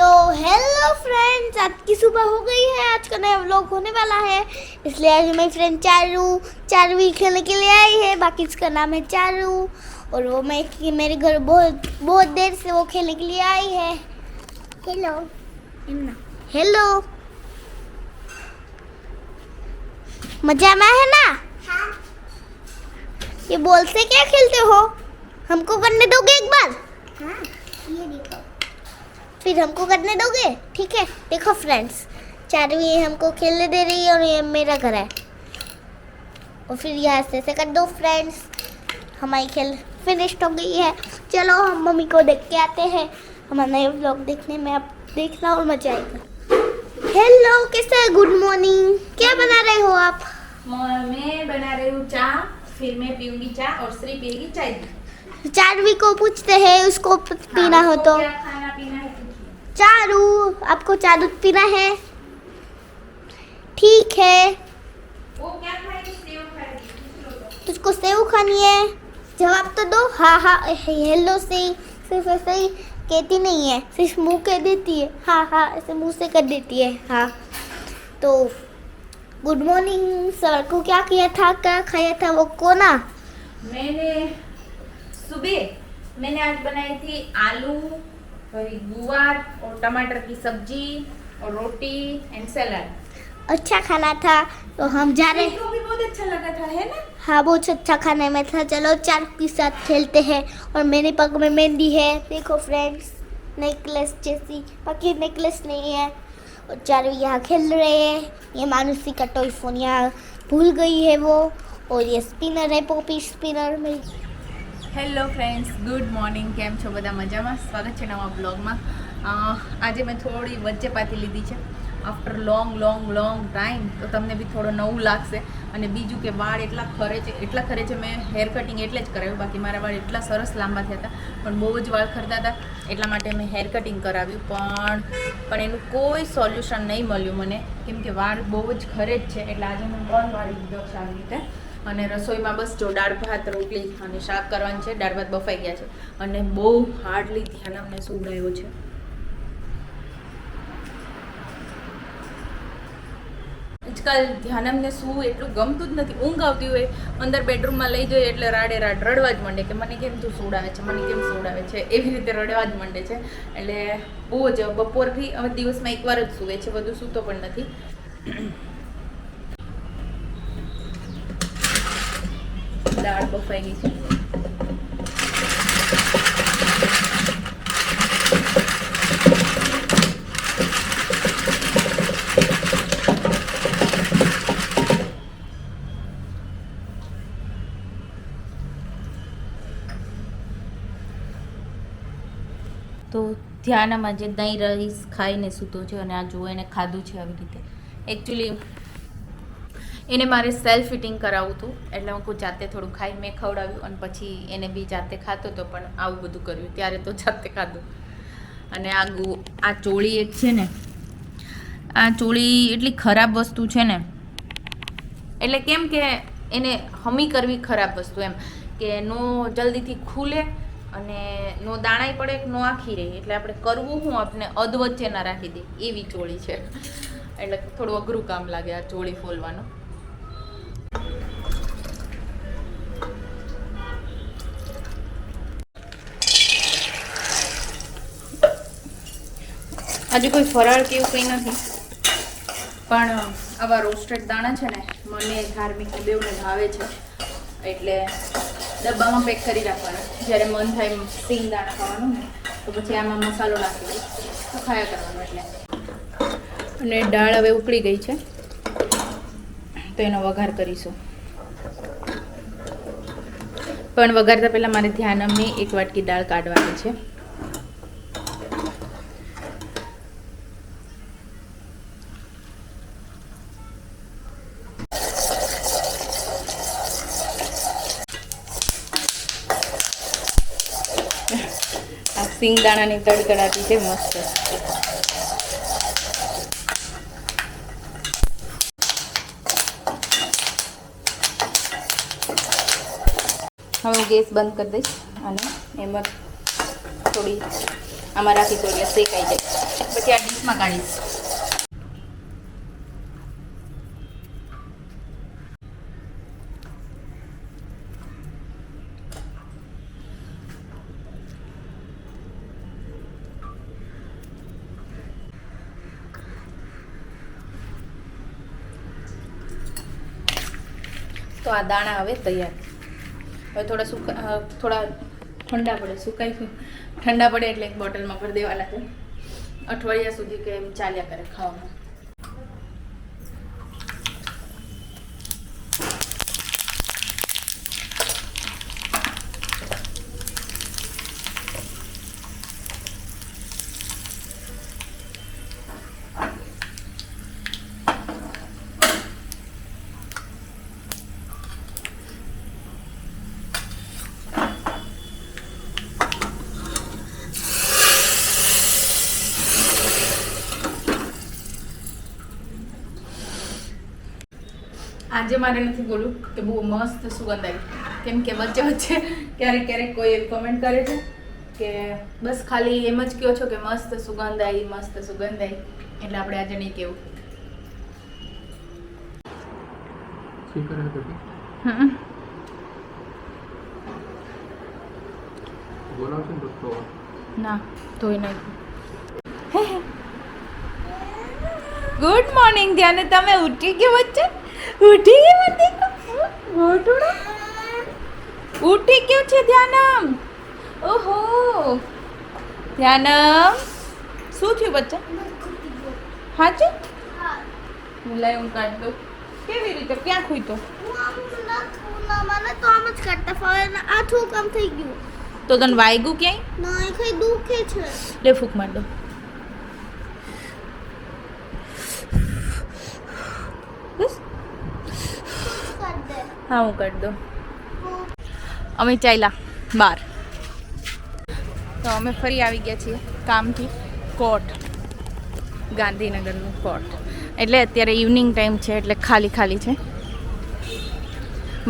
तो hello friends आज की सुबह हो गई है आज का नया व्लॉग होने वाला है। इसलिए आज मेरी फ्रेंड चारू चारवी खेलने के लिए आई है बाकी इसका नाम है चारू। और वो मैं कि मेरे घर बहुत बहुत देर से वो खेलने के लिए आई है। हेलो हेलो मज़ा में है ना? हाँ। ये बॉल से क्या खेलते हो? हमको करने दोगे एक बार? हाँ ये देखो। फिर हमको करने दोगे? ठीक है देखो फ्रेंड्स चारवी हमको खेलने दे रही है और ये मेरा घर है। और फिर यहाँ से ऐसे कर दो फ्रेंड्स हमारी खेल फिनिश हो गई है। चलो हम मम्मी को देख के आते हैं। हमारा नए व्लॉग देखने में आप देखना और मज़ा आएगा। हेलो कैसे गुड मॉर्निंग क्या बना रहे हो आप? मैं बना रही हूँ चाय फिर मैं पीऊँगी चाय और श्री पिएगी चाय। चारवी को पूछते हैं उसको पीना हो हाँ, तो। क्या है। चारू आपको दूध पीना है। ठीक है। वो क्या खाएगी? सेव खाएगी। तुझको सेव खानी है। जवाब तो दो। हाँ हाँ हेलो से। सिर्फ़ ऐसे ही कहती नहीं है। सिर्फ़ मुँह कह देती है। हाँ हाँ ऐसे मुँह से कर देती है। हाँ। तो गुड मॉर्निंग सर को क्या किया था? क्या खाया था वो कोना? मैंने सुबह मैंने आज बनाई थी आलू गुवार और टमाटर की सब्ज़ी और रोटी एंड सैलड अच्छा खाना था तो हम जा रहे तो भी बहुत अच्छा लगा था है ना? हाँ बहुत अच्छा खाने में था चलो चार के साथ खेलते हैं और मेरे पग में मेहंदी है। देखो फ्रेंड्स नेकलेस जैसी बाकी नेकलेस नहीं है। और चारों यहाँ खेल रहे हैं। ये मानुसी का टॉय फ़ोन यहाँ भूल गई है वो। और ये स्पिनर है पोपी स्पिनर में હેલો ફ્રેન્ડ્સ ગુડ મોર્નિંગ કેમ છો બધા મજામાં? સ્વાગત છે નવા બ્લોગમાં આજે મેં થોડી વચ્ચે પાથી લીધી છે. After long long long time તો તમને બી થોડો નવું લાગશે. અને બીજું કે વાળ એટલા ખરે છે, એટલા ખરે છે મેં હેર કટિંગ એટલે જ કરાવ્યું. બાકી મારા વાળ એટલા સરસ લાંબા થયા હતા. પણ બહુ જ વાળ ખરતા હતા. એટલા માટે મેં હેર કટિંગ કરાવ્યું. પણ પણ એનું કોઈ સોલ્યુશન નહીં મળ્યું મને. કેમ કે વાળ બહુ જ ખરે જ છે. એટલે આજે હું બંધ વાળી દીધો આવી રીતે અને રસોઈમાં બસ જો દાળ, ભાત, રોટલી અને શાક કરવાનું છે, દાળ, ભાત બફાઈ ગયા છે. અને બહુ હાર્ડલી ધ્યાન અમને સુવડાયો છે. આજકાલ ધ્યાન અમને શું એટલું ગમતું જ નથી. ઊંઘ આવતી હોય, અંદર બેડરૂમમાં લઈ જઈએ એટલે રાડે રાડ રડવા જ માંડે કે મને કેમ તું સુવડાવે છે, મને કેમ સુવડાવે છે? એવી રીતે રડવા જ માંડે છે. એટલે બહુ જ બપોરથી હવે દિવસમાં એકવાર જ સૂવે છે બધું સૂતો પણ નથી. દાળ બફાઈ ગઈ છે તો ધ્યાનમાં જે દહીં રહીશ ખાઈને સૂતો છે અને આ જુઓ, એને ખાધું છે આવી રીતે. એકચ્યુઅલી એને મારે સેલ્ફ ફિટિંગ કરાવવું હતું. એટલે હું જાતે થોડું ખાઈ મેં ખવડાવ્યું અને પછી એને બી જાતે ખાતો હતો પણ આવું બધું કર્યું. ત્યારે તો જાતે ખાધું. અને આ ગુ, આ ચોળી એક છે ને, આ ચોળી એટલી ખરાબ વસ્તુ છે ને, એટલે કેમ કે એને હમી કરવી ખરાબ વસ્તુ એમ. કે નો જલ્દીથી ખુલે અને નો દાણાય પડે, નો આખી રહે. એટલે આપણે કરવું હું આપણે અધવચ્ચે ના રાખી દે. એવી ચોળી છે. એટલે થોડું અઘરું કામ લાગે આ ચોળી ફોલવાનું. આજે કોઈ ફરાળ કે એવું કંઈ નથી. પણ આવા રોસ્ટેડ દાણા છે ને, મને ધાર્મિક બેવને ભાવે છે. એટલે ડબ્બામાં પેક કરી રાખવાના. જ્યારે મન થાય સિંગ દાણા ખાવાનું ને, તો પછી આમાં મસાલો નાખી દઈશ. તો ખાયા કરવાનું એટલે. અને દાળ હવે ઉકળી ગઈ છે. તો એનો વઘાર કરીશું. પણ વઘારતા પહેલાં મારે ધ્યાન અમને એક વાટકી દાળ કાઢવાની છે. સિંગદાણાની તડકડાટી છે મસ્ત. હવે હું ગેસ બંધ કરી દઈશ અને એમાં થોડી આમાં રાખી થોડી શેકાઈ જાય. પછી આ ડીશમાં કાઢીશ. તો આ દાણા હવે તૈયાર. હવે થોડા સુકા થોડા ઠંડા પડે, સુકાઈ ઠંડા પડે એટલે એક બોટલમાં ભરી દેવાના છે અઠવાડિયા સુધી કે એમ ચાલ્યા કરે ખાવામાં. આજે મારે નથી બોલું કે બહુ મસ્ત સુગંધ આવી કેમ કે વચ્ચે વચ્ચે ક્યારેક ક્યારેક કોઈ કમેન્ટ કરે છે કે બસ ખાલી એમ જ કહો છો કે મસ્ત સુગંધ આવી મસ્ત સુગંધ આવી એટલે આપણે આજે નહીં. બોલાવશે ને તો ના ધોઈ નાખ્યું. ગુડ મોર્નિંગ ધ્યાને તમે ઉઠી ગયો વચ્ચે? ઉઠી ગયો મતી ગોટુડો ઉઠી ગયો છે ધ્યાનમ. ઓહો. ધ્યાનમ. શું થયું બચ્ચા? હાચું? લઈ હું કાઢ દઉં. કેવી રીતે? ક્યાં ખૂઈ તો તો તને વાગ્યું ક્યાંય? નહીં કઈ દુખે છે. લે ફૂક માર દો બસ કર દે હા, હું કરી દઉં. અમે ચાલ્યા બાર. તો અમે ફરી આવી ગયા છીએ કામથી કોર્ટ ગાંધીનગરનું કોર્ટ એટલે અત્યારે ઇવનિંગ ટાઈમ છે, એટલે ખાલી ખાલી છે.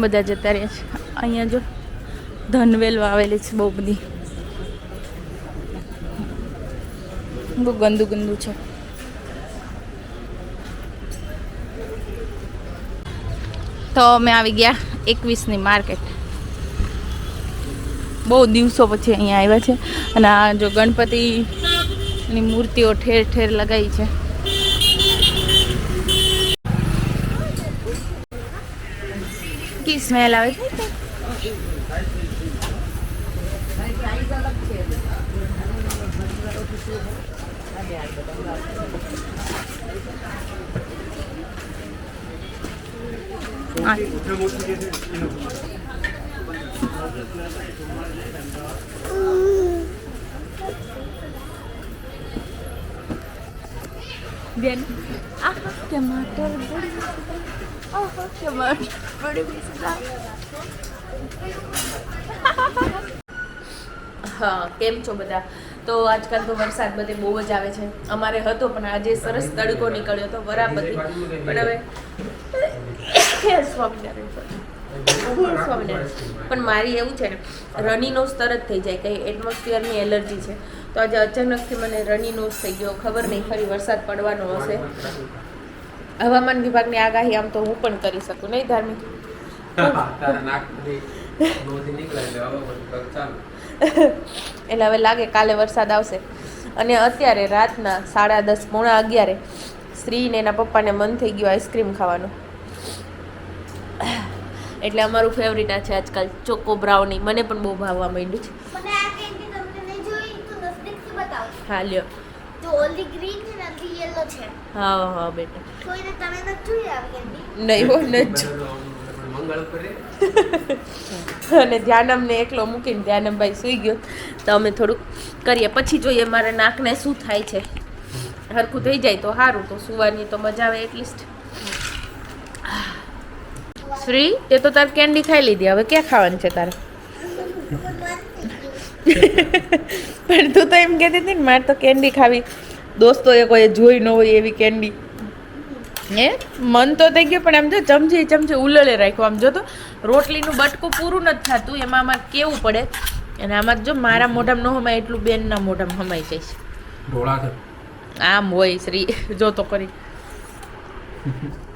બધા જતા રહ્યા છે. અહીંયા જો ધનવેલ વાવેલી છે બહુ બધી. બહુ ગંદુ ગંદુ છે. તો અમે આવી ગયા એકવીસની માર્કેટ. બહુ દિવસો પછી અહીંયા આવ્યા છે. અને આ જો ગણપતિની મૂર્તિઓ ઠેર ઠેર લગાવી છે. કી સ્મેલ આવે છે? બેન, આહ ટમાટર બડી આહ ટમાટર બડી હા. કેમ છો બધા? તો આજકાલ તો વરસાદ બધે બહુ જ આવે છે. અમારે હતો, પણ આજે સરસ તડકો નીકળ્યો હતો બરાબર પણ હવે સ્વામિનારાયણ પણ મારી એવું છે ને રની નોઝ તરત થઈ જાય કંઈ એટમોસ્ફિયરની એલર્જી છે. તો આજે અચાનકથી મને રની નોઝ થઈ ગયો ખબર નહીં ફરી વરસાદ પડવાનો હશે. હવામાન વિભાગની આગાહી આમ તો હું પણ કરી શકું નહીં ધાર્મિક? એટલે હવે એટલે હવે લાગે કાલે વરસાદ આવશે. અને અત્યારે રાતના સાડા દસ પોણા અગિયારે શ્રી ને એના પપ્પાને મન થઈ ગયું આઈસ્ક્રીમ ખાવાનું. એટલે અમારું ફેવરિટ આ છે આજકાલ ચોકો બ્રાઉની મને પણ બહુ ભાવવા માંડ્યું છે. મને આ કેન્ડી તમને નહીં જોઈ તો નજદીકથી બતાવો હા લ્યો. ઓલી ગ્રીન છે ને આટલી યલો છે. હા હા બેટા. કોઈને તમે નથી જોઈ આવી નહીં? હો ન અને ધ્યાનમને એકલો મૂકીને ધ્યાનમભાઈ સૂઈ ગયો. તો અમે થોડુંક કરીએ. પછી જોઈએ મારા નાકને શું થાય છે. હરખું થઈ જાય તો સારું. તો સુવાની તો મજા આવે એટલીસ્ટ. શ્રી તે તો તાર કેન્ડી ખાઈ લીધી. હવે ક્યાં ખાવાની છે તારે? પણ તું તો એમ કહેતી હતી ને મારે તો કેન્ડી ખાવી. દોસ્તોએ કોઈ જોઈ ન હોય એવી કેન્ડી હે? મન તો થઈ ગયું પણ આમ જો ચમચી ચમચી ઉલળે રાખ્યું. આમ જો તો રોટલીનું બટકું પૂરું નથી થતું. એમાં આમાં કેવું પડે? અને આમાં જો મારા મોઢામાં ન હમાય એટલું બેનના મોઢામાં હમાઈ જાય છે. આમ હોય શ્રી. જો તો કરી.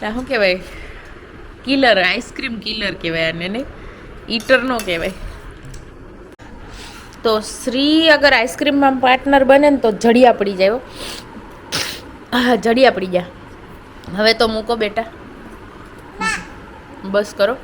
શું કહેવાય કિલર આઈસ્ક્રીમ કિલર કહેવાય આને ને ઈટર નો કહેવાય તો શ્રી અગર આઈસ્ક્રીમમાં પાર્ટનર બને ને તો જડિયા પડી જાય હો. જડિયા પડી ગયા હવે તો મૂકો બેટા બસ કરો